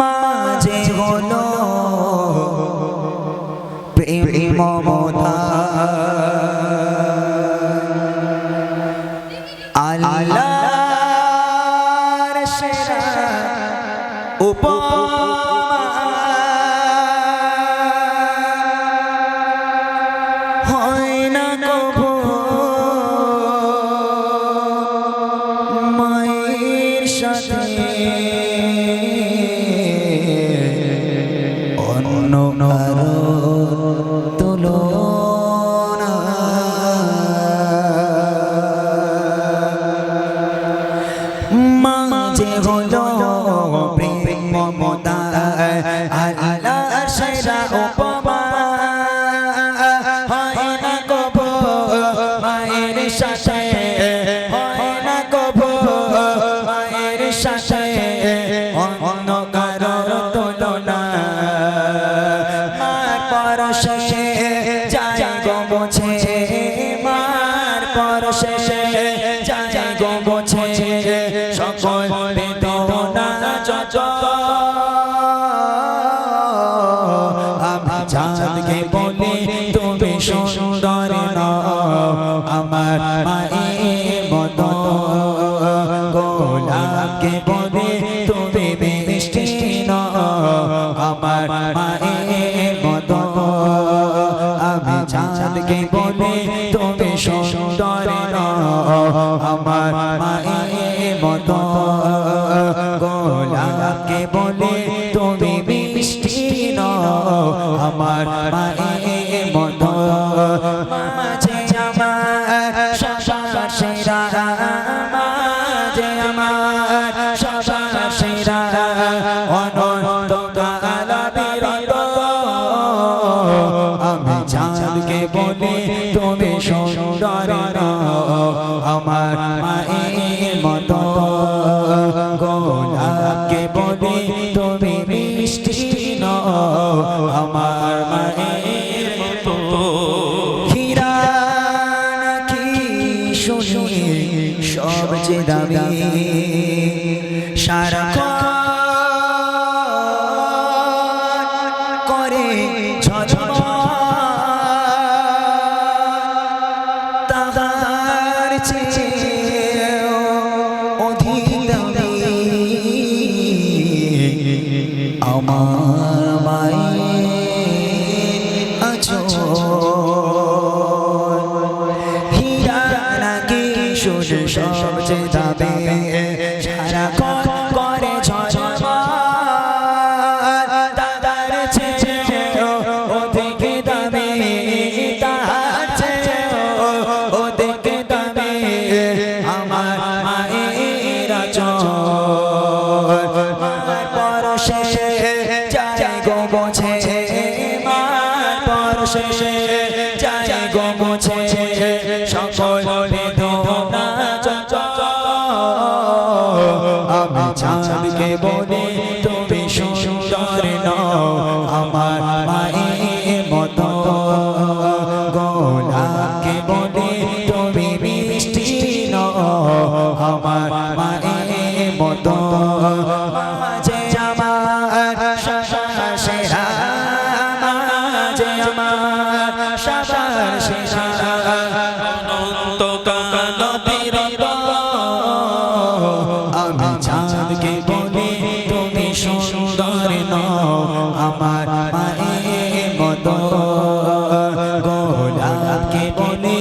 মাঝে হলো প্রেম মমতা। উপ তুলনা মাঝে হলো প্রেম পরশে যায় গো মুছে সকল বেদনা যত। আমি চাঁদকে বলি, তুমি সুন্দর নও, আমার মায়ের মতো। গোলাপকে বলি, তুমি মিষ্টি নও, আমার মায়ের মতো। আমি চাঁদকে বলি গোলাপকে বলে তুমি মিষ্টি নও আমার মায়ের দামি সারা করে তাহার আমার মায়ের সবচেয়ে দামি সারা করে আমার মায়ের পরশে যায় গো মোছে মার। পরশে যায় গো মোছে সকল আমার মায়ে মতো। মাঝে আমার সবার সেরা মাঝে আমার সবার সেরা। অনন্ত তুমি সুন্দর নও। আমার মায়ে মতো, গোলাপকে বলি